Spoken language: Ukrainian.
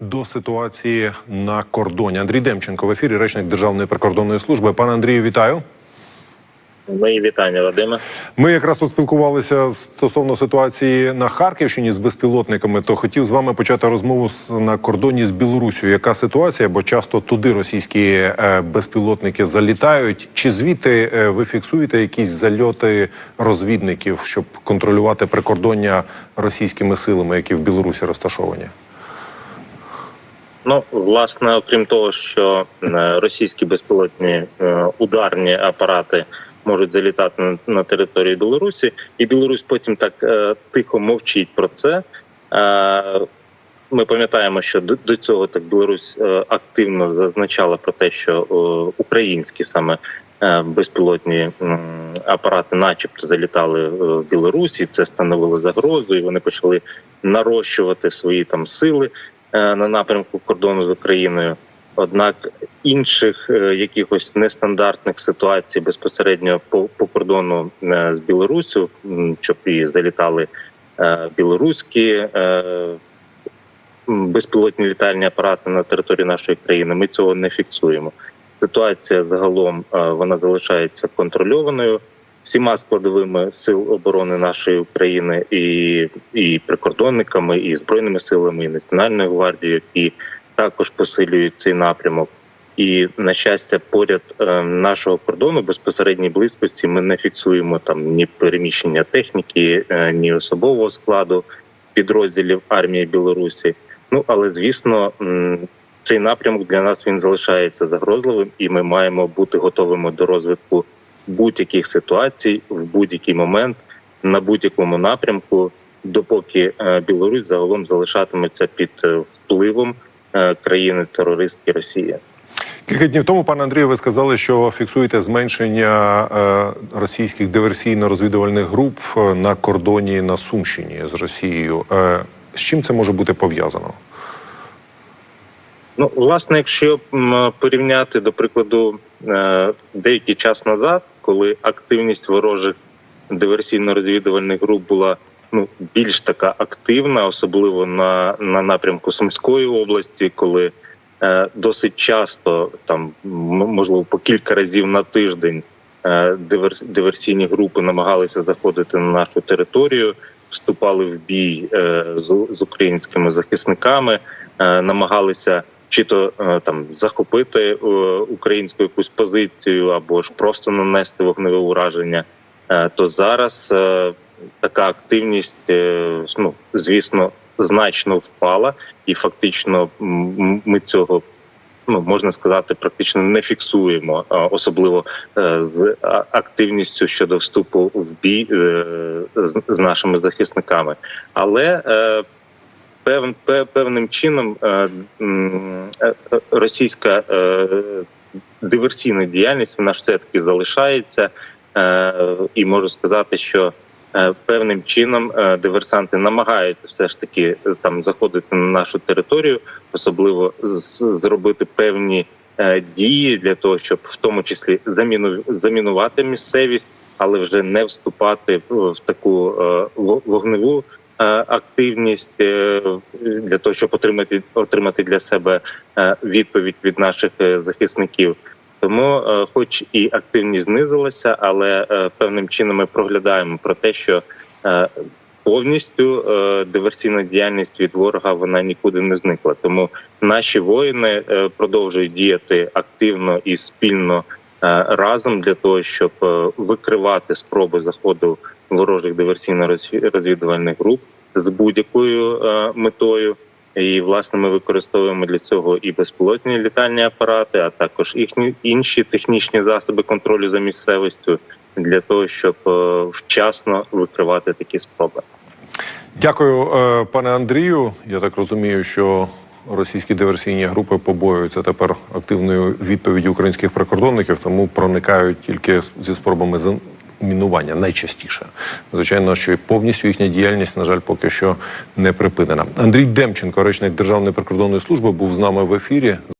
до ситуації на кордоні. Андрій Демченко в ефірі, речник Державної прикордонної служби. Пане Андрію, вітаю. Мої вітання, Вадиме. Ми якраз тут спілкувалися стосовно ситуації на Харківщині з безпілотниками. То хотів з вами почати розмову на кордоні з Білорусію. Яка ситуація? Бо часто туди російські е, безпілотники залітають. Чи звідти е, ви фіксуєте якісь зальоти розвідників, щоб контролювати прикордоння російськими силами, які в Білорусі розташовані? Ну, власне, окрім того, що е, російські безпілотні е, ударні апарати можуть залітати на, територію Білорусі, і Білорусь потім так е, тихо мовчить про це. Ми пам'ятаємо, що до, цього так Білорусь активно зазначала про те, що українські саме безпілотні апарати, начебто, залітали в Білорусі. Це становило загрозу, і вони почали нарощувати свої там сили на напрямку кордону з Україною. Однак інших е, якихось нестандартних ситуацій безпосередньо по, по кордону е, з Білорусю, щоб і залітали е, білоруські е, безпілотні літальні апарати на території нашої країни. Ми цього не фіксуємо. Ситуація загалом е, вона залишається контрольованою всіма складовими сил оборони нашої України і, і прикордонниками, і збройними силами, і національною гвардією, які також посилюють цей напрямок. І на щастя, поряд е, нашого кордону безпосередній близькості ми не фіксуємо там ні переміщення техніки, е, ні особового складу підрозділів армії Білорусі. Ну але звісно, цей напрямок для нас він залишається загрозливим, і ми маємо бути готовими до розвитку будь-яких ситуацій в будь-який момент на будь-якому напрямку, допоки е, Білорусь загалом залишатиметься під е, впливом е, країни терористки Росії. Кілька днів тому, пане Андрію, ви сказали, що фіксуєте зменшення російських диверсійно-розвідувальних груп на кордоні на Сумщині з Росією. З чим це може бути пов'язано? Ну, власне, якщо порівняти до прикладу деякий час назад, коли активність ворожих диверсійно-розвідувальних груп була ну більш така активна, особливо на, на напрямку Сумської області, коли е, досить часто там можливо по кілька разів на тиждень е, диверс, диверсійні групи намагалися заходити на нашу територію, вступали в бій е, з, з українськими захисниками, е, намагалися чи то е, там захопити е, українську якусь позицію, або ж просто нанести вогневе ураження. Е, То зараз така активність, ну звісно, значно впала, і фактично ми цього ну можна сказати, практично не фіксуємо, особливо з активністю щодо вступу в бій з, нашими захисниками. Але пев, пев, певним чином е, е, російська е, диверсійна діяльність вона ж все таки залишається, і можу сказати, що певним чином диверсанти намагаються все ж таки там заходити на нашу територію, особливо зробити певні дії для того, щоб в тому числі заміну замінувати місцевість, але вже не вступати в таку вогневу активність е, для того, щоб отримати отримати для себе е, відповідь від наших е, захисників. Тому, е, хоч і активність знизилася, але е, певним чином ми проглядаємо про те, що е, повністю е, диверсійна діяльність від ворога вона нікуди не зникла. Тому наші воїни е, продовжують діяти активно і спільно е, разом для того, щоб е, викривати спроби заходу ворожих диверсійно-розвідувальних груп з будь-якою е, метою. І власне ми використовуємо для цього і безпілотні літальні апарати, а також їхні інші технічні засоби контролю за місцевістю для того, щоб е, вчасно викривати такі спроби. Дякую, е, пане Андрію. Я так розумію, що російські диверсійні групи побоюються тепер активної відповіді українських прикордонників, тому проникають тільки зі спробами замінування найчастіше. Звичайно, що і повністю їхня діяльність, на жаль, поки що не припинена. Андрій Демченко, речник Державної прикордонної служби, був з нами в ефірі.